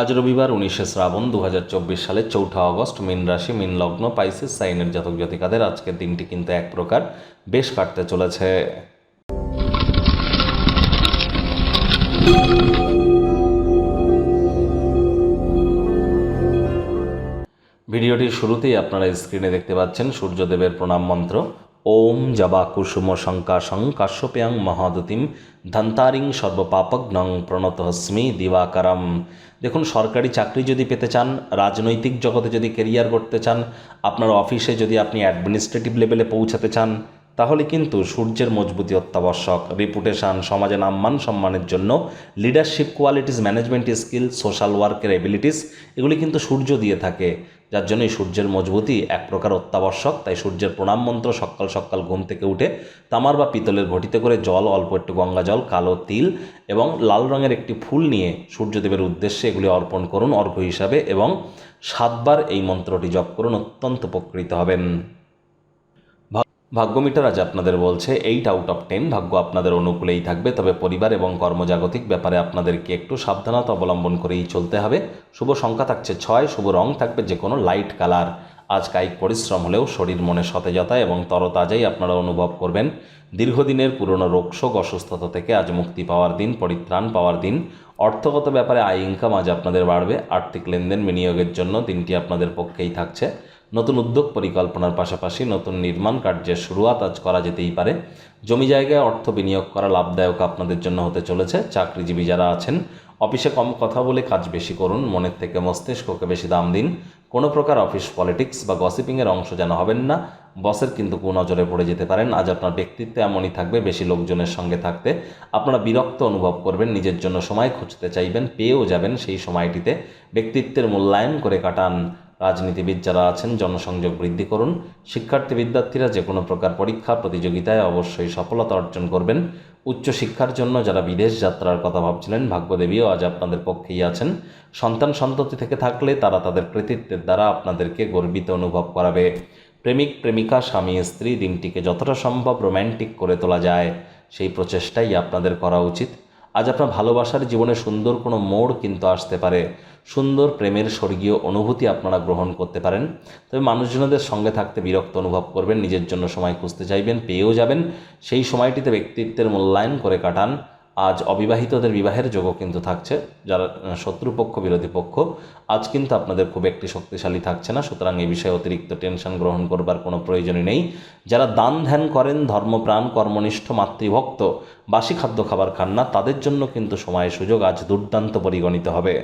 আজ রবিবার উনিশে শ্রাবণ দু সালের চৌঠা আগস্ট, মীন রাশি, মীন লগ্ন, পাইসিস, সাইনের জাতক জাতিকাদের আজকের দিনটি কিন্তু এক প্রকার বেশ কাটতে চলেছে। ভিডিওটির শুরুতেই আপনারা স্ক্রিনে দেখতে পাচ্ছেন সূর্যদেবের প্রণাম মন্ত্র। ওম জবা কুসুম শঙ্কাশং কাশ্যপ্যাং মহাদতিম ধন্তারিং সর্বপাপগ্নং প্রণতহস্মি দিবাকারম। দেখুন, সরকারি চাকরি যদি পেতে চান, রাজনৈতিক জগতে যদি কেরিয়ার করতে চান, আপনার অফিসে যদি আপনি অ্যাডমিনিস্ট্রেটিভ লেভেলে পৌঁছাতে চান, তাহলে কিন্তু সূর্যের মজবুতি অত্যাবশ্যক। রেপুটেশন সমাজে নাম্মান সম্মানের জন্য leadership qualities management skill social ওয়ার্কের এবিলিটিস এগুলি কিন্তু সূর্য দিয়ে থাকে। যার জন্য এই সূর্যের মজবুতি এক প্রকার অত্যাবশ্যক। তাই সূর্যের প্রণাম মন্ত্র সকাল সকাল ঘুম থেকে উঠে তামার বা পিতলের ঘটিতে করে জল, অল্প একটু গঙ্গা জল, কালো তিল এবং লাল রঙের একটি ফুল নিয়ে সূর্যদেবের উদ্দেশ্যে এগুলি অর্পণ করুন অর্ঘ্য হিসাবে এবং সাতবার এই মন্ত্রটি জপ করুন, অত্যন্ত উপকৃত হবেন। ভাগ্যমিটার আজ আপনাদের বলছে এইট আউট অফ টেন ভাগ্য আপনাদের অনুকূলেই থাকবে, তবে পরিবার এবং কর্মজাগতিক ব্যাপারে আপনাদেরকে একটু সাবধানতা অবলম্বন করেই চলতে হবে। শুভ সংখ্যা থাকছে ছয়, শুভ রং থাকবে যে কোনো লাইট কালার আজ কায়িক পরিশ্রম হলেও শরীর মনে সতেজতা এবং তরতাজাই আপনারা অনুভব করবেন। দীর্ঘদিনের পুরনো রোগশোক অসুস্থতা থেকে আজ মুক্তি পাওয়ার দিন, পরিত্রাণ পাওয়ার দিন। অর্থগত ব্যাপারে আয় ইনকাম আজ আপনাদের বাড়বে। আর্থিক লেনদেন বিনিয়োগের জন্য দিনটি আপনাদের পক্ষেই থাকছে। নতুন উদ্যোগ পরিকল্পনার পাশাপাশি নতুন নির্মাণ কার্যের শুরুয়াত আজ করা যেতেই পারে। জমি জায়গায় অর্থ বিনিয়োগ করা লাভদায়ক আপনাদের জন্য হতে চলেছে। চাকরিজীবী যারা আছেন, অফিসে কম কথা বলে কাজ বেশি করুন, মনের থেকে মস্তিষ্ককে বেশি দাম দিন। কোনো প্রকার অফিস পলিটিক্স বা গসিপিংয়ের অংশ যেন হবেন না। বসের কিন্তু কুনজরে পড়ে যেতে পারেন। আজ আপনার ব্যক্তিত্ব এমনই থাকবে, বেশি লোকজনের সঙ্গে থাকতে। আপনারা বিরক্ত অনুভব করবেন, নিজের জন্য সময় খুঁজতে চাইবেন, পেয়েও যাবেন সেই সময়টিতে। ব্যক্তিত্বের মূল্যায়ন করে কাটান রাজনীতিবিদ যারা আছেন, জনসংযোগ বৃদ্ধি করুন। শিক্ষার্থী বিদ্যার্থীরা যে কোনো প্রকার পরীক্ষা, প্রতিযোগিতায় অবশ্যই সফলতা অর্জন করবেন। উচ্চশিক্ষার জন্য যারা বিদেশ যাত্রার কথা ভাবছিলেন, ভাগ্যদেবীও আজ আপনাদের পক্ষেই আছেন। সন্তান সন্ততি থেকে থাকলে তারা তাদের কৃতিত্বের দ্বারা আপনাদেরকে গর্বিত অনুভব করাবে। প্রেমিক, প্রেমিকা, স্বামী, স্ত্রী, দিনটিকে যতটা সম্ভব রোম্যান্টিক করে তোলা যায়। সেই প্রচেষ্টাই আপনাদের করা উচিত। আজ আপনার ভালোবাসার জীবনে সুন্দর কোনো মোড় কিন্তু আসতে পারে। সুন্দর প্রেমের স্বর্গীয় অনুভূতি আপনারা গ্রহণ করতে পারেন। তবে মানুষজনদের সঙ্গে থাকতে বিরক্ত অনুভব করবেন, নিজের জন্য সময় খুঁজতে চাইবেন, পেয়েও যাবেন। সেই সময়টিতে ব্যক্তিত্বের মূল্যায়ন করে কাটান। আজ অবিবাহিতদের বিবাহের যোগও কিন্তু থাকছে, যারা শত্রুপক্ষ, বিরোধী পক্ষ। আজ কিন্তু আপনাদের খুব একটি শক্তিশালী থাকছে না, সুতরাং এ বিষয়ে অতিরিক্ত টেনশন গ্রহণ করবার কোনো প্রয়োজনই নেই। যারা দান ধ্যান করেন ধর্মপ্রাণ কর্মনিষ্ঠ, মাতৃভক্ত, বাসি খাদ্য খাবার খান না, তাদের জন্য কিন্তু সময় সুযোগ আজ দুর্দান্ত পরিগণিত হবে।